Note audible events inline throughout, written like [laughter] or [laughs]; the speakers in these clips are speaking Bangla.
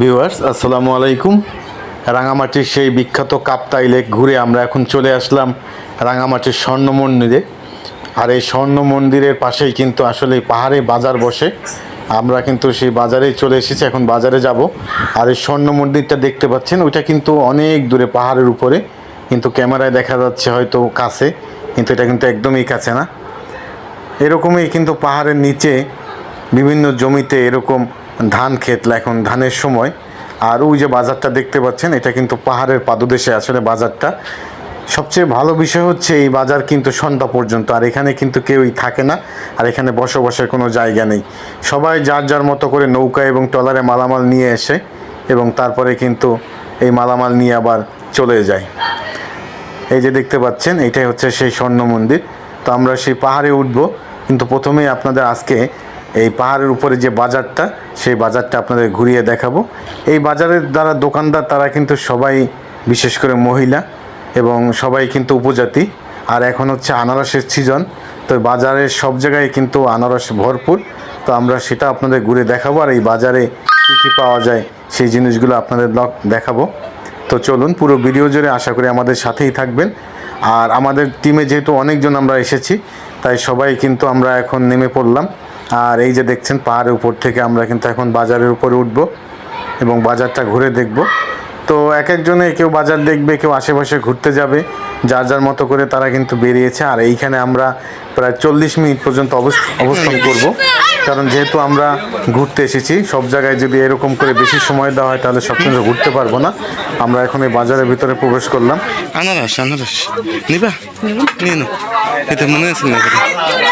ভিউয়ার্স, আসসালামু আলাইকুম। রাঙামাটির সেই বিখ্যাত কাপ্তাই লেক ঘুরে আমরা এখন চলে আসলাম রাঙামাটির স্বর্ণ মন্দিরে। আর এই স্বর্ণ মন্দিরের পাশেই কিন্তু আসলে পাহাড়ে বাজার বসে। আমরা কিন্তু সেই বাজারেই চলে এসেছি, এখন বাজারে যাব। আর এই স্বর্ণ মন্দিরটা দেখতে পাচ্ছেন, ওইটা কিন্তু অনেক দূরে পাহাড়ের উপরে, কিন্তু ক্যামেরায় দেখা যাচ্ছে হয়তো কাছে, কিন্তু এটা কিন্তু একদমই কাছে না। এরকমই কিন্তু পাহাড়ের নিচে বিভিন্ন জমিতে এরকম ধান ক্ষেত এখন ধানের সময়। আর ওই যে বাজারটা দেখতে পাচ্ছেন, এটা কিন্তু পাহাড়ের পাদদেশে আসলে বাজারটা। সবচেয়ে ভালো বিষয় হচ্ছে এই বাজার কিন্তু সন্ধ্যা পর্যন্ত, আর এখানে কিন্তু কেউই থাকে না, আর এখানে বসবাসের কোনো জায়গা নেই। সবাই যার যার মতো করে নৌকা এবং ট্রলারে মালামাল নিয়ে এসে, এবং তারপরে কিন্তু এই মালামাল নিয়ে আবার চলে যায়। এই যে দেখতে পাচ্ছেন, এটাই হচ্ছে সেই স্বর্ণ মন্দির। তো আমরা সেই পাহাড়ে উঠব, কিন্তু প্রথমেই আপনাদের আজকে এই পাহাড়ের উপরে যে বাজারটা, সেই বাজারটা আপনাদের ঘুরিয়ে দেখাবো। এই বাজারের দ্বারা দোকানদার, তারা কিন্তু সবাই, বিশেষ করে মহিলা এবং সবাই কিন্তু উপজাতি। আর এখন হচ্ছে আনারসের সিজন তো বাজারের সব জায়গায় কিন্তু আনারস ভরপুর। তো আমরা সেটা আপনাদের ঘুরে দেখাবো, আর এই বাজারে কী কী পাওয়া যায়, সেই জিনিসগুলো আপনাদের দেখাবো। তো চলুন, পুরো ভিডিও জুড়ে আশা করি আমাদের সাথেই থাকবেন। আর আমাদের টিমে যেহেতু অনেকজন আমরা এসেছি, তাই সবাই কিন্তু আমরা এখন নেমে পড়লাম। আর এই যে দেখছেন পাহাড়ের উপর থেকে আমরা কিন্তু এখন বাজারের উপরে উঠব এবং বাজারটা ঘুরে দেখব। তো এক একজনে কেউ বাজার দেখবে, কেউ আশেপাশে ঘুরতে যাবে, যার যার মতো করে তারা কিন্তু বেরিয়েছে। আর এইখানে আমরা প্রায় চল্লিশ মিনিট পর্যন্ত অবস- অবস্থান করব। কারণ যেহেতু আমরা ঘুরতে এসেছি, সব জায়গায় যদি এরকম করে বেশি সময় দেওয়া হয়, তাহলে সব সময় ঘুরতে পারব না। আমরা এখন এই বাজারের ভিতরে প্রবেশ করলাম। আনারস আনারস। নিবা? নিয়ে নাও। এটা মনে আছে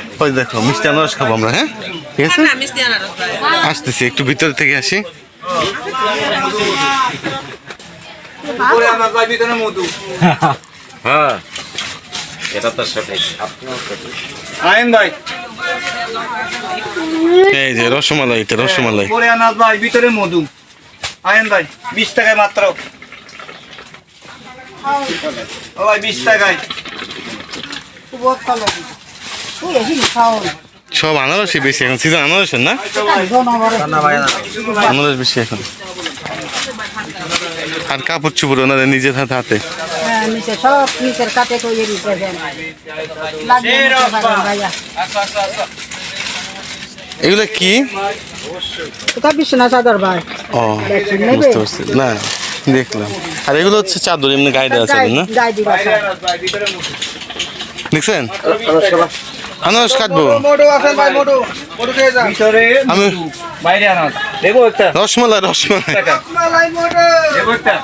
ওই দেখো মিষ্টি আনারস খাব আমরা হ্যাঁ? ঠিক আছে? আসতেছি একটু ভিতর থেকে আসি। হ্যাঁ এটা তো সঠিক আইন ভাই। এই যে রসমালাই এটা রসমালাই। পরে আনাজ ভাই ভিতরে মধু। আইন ভাই বিশ টাকায় মাত্র। ও ভাই বিশ টাকায়। সব আনারসই বেশি এখন সিজন আনারসের না? আনারস বেশি এখন। আর কাপড় চুপড় ওনাদের নিজের হাতে হাতে। সব কাটে দিতে এগুলো কি? এটা বিশ্বনাথ চাদর ভাই ও বুঝতে পারছি। না দেখলাম। আর এগুলো হচ্ছে চাদর এমনি গায়ে দেওয়া চাদর না? দেখছেন? আনারস কাটবো আমি বাইরে আনাজ দেবো একটা। রসমালাই রসমালাই। দেবো একটা।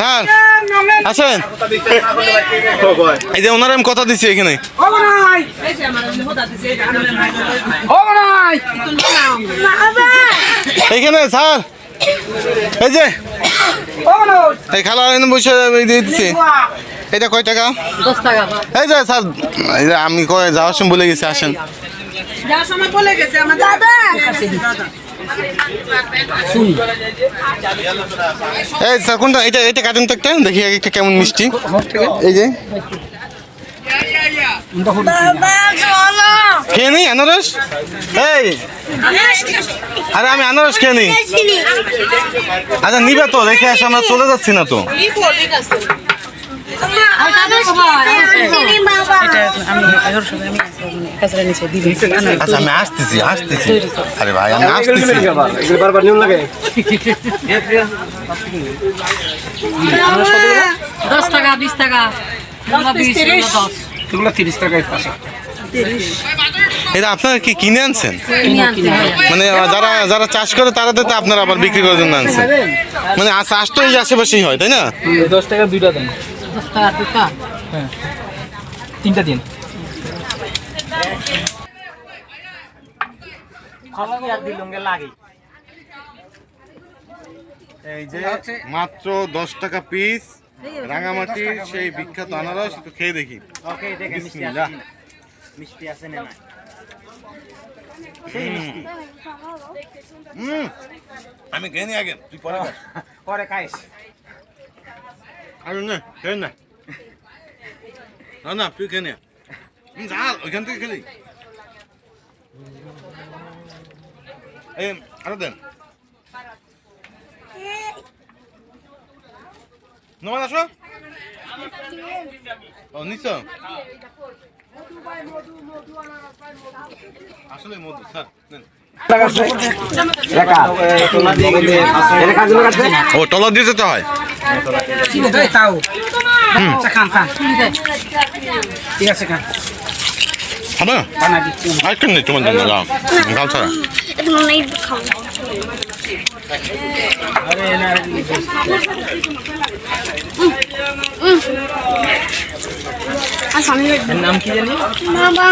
স্যার আছেন এই যে ওনার আমি কথা দিচ্ছি এখানে। এইখানে স্যার। এই যে এই খালা এনে বসে দিয়ে দিচ্ছি। এটা কয় টাকা? দশ টাকা। এই যে স্যার এই যে আমি কয় যাওয়ার সময় বলে গেছি আসেন। এই স্যার কোনটা? এটা এটা কাটেন তো একটা? দেখি এক একটা কেমন মিষ্টি। এই যে। খেয়ে নি আনারস? এই আরে আমি আনারস খেয়ে নি। আচ্ছা নিবে তো রেখে আসে আমরা চলে যাচ্ছি না তো। আচ্ছা আমি আসতেছি আসতেছি। আরে ভাই আমি আসতেছি। দশ টাকা বিশ টাকা দশ। এগুলো তিরিশ টাকায় পাশে। এটা আপনারা কি কিনে আনছেন? কিনে মানে যারা যারা চাষ করে তারা তো আপনারা আবার বিক্রি করার জন্য আনছেন। মানে চাষ তো এই আশেপাশেই হয় তাই না? দশ টাকা দুইটা দেন। দশ তিনটা দিন। লাগে। এই যে মাত্র দশ টাকা পিস রাঙামাটির সেই বিখ্যাত আনারস একটু খেয়ে দেখি। মিষ্টি আছে না আমি খেয়ে নি আগে তুই পরে। [laughs] পরে খাইস। আরে না খেয়ে না। না না তুই খেয়ে নে। ওইখান থেকে খেলি। এই আরও দেন। নোমান আসো ও নিছ আসলে মধু স্যার নেন। ও টলা দিয়ে যেতে হয় তাও আচ্ছা খান খান ঠিক আছে খান হবে আরেকটা নেই তোমার জন্য যাও গাল ছাড়া এটা মনে হয় খাও নাম কি জানি? বাবা।